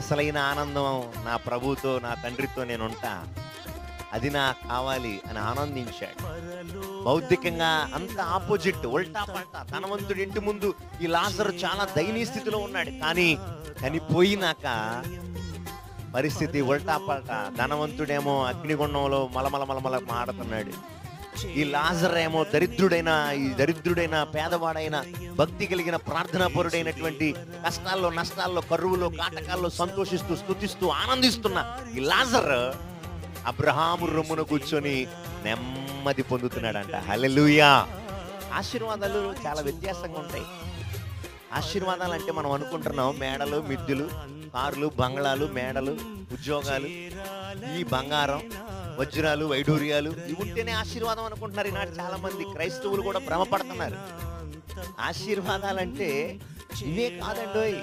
అసలైన ఆనందం నా ప్రభుతో నా తండ్రితో నేను ఉంటా అది నాకు కావాలి అని ఆనందించాడు. భౌతికంగా అంత ఆపోజిట్ ఉల్టా పల్టా ధనవంతుడి ఇంటి ముందు ఈ లాజరు చాలా దయనీయ స్థితిలో ఉన్నాడు. కానీ చనిపోయినాక పరిస్థితి ఉల్టా పల్టా. ధనవంతుడేమో అగ్నిగుండంలో మలమల మలమల మాడుతున్నాడు ఈ లాజరేమో దరిద్రుడైన ఈ దరిద్రుడైన పేదవాడైన భక్తి కలిగిన ప్రార్థనా పరుడైనటువంటి కష్టాల్లో నష్టాల్లో కరువులో కాటకాల్లో సంతోషిస్తూ స్థుతిస్తూ ఆనందిస్తున్న ఈ లాజర్ అబ్రహాము రొమ్మున కూర్చొని నెమ్మది పొందుతున్నాడంట. హలెలుయా ఆశీర్వాదాలు చాలా వ్యత్యాసంగా ఉంటాయి. ఆశీర్వాదాలు అంటే మనం అనుకుంటున్నాం మేడలు మిద్దులు కార్లు బంగళాలు మేడలు ఉద్యోగాలు ఈ బంగారం వజ్రాలు వైడూర్యాలు ఇవి ఉంటేనే ఆశీర్వాదం అనుకుంటున్నారు ఈనాడు చాలా మంది క్రైస్తవులు కూడా భ్రమపడుతున్నారు. ఆశీర్వాదాలంటే ఇవే కాదండోయ్.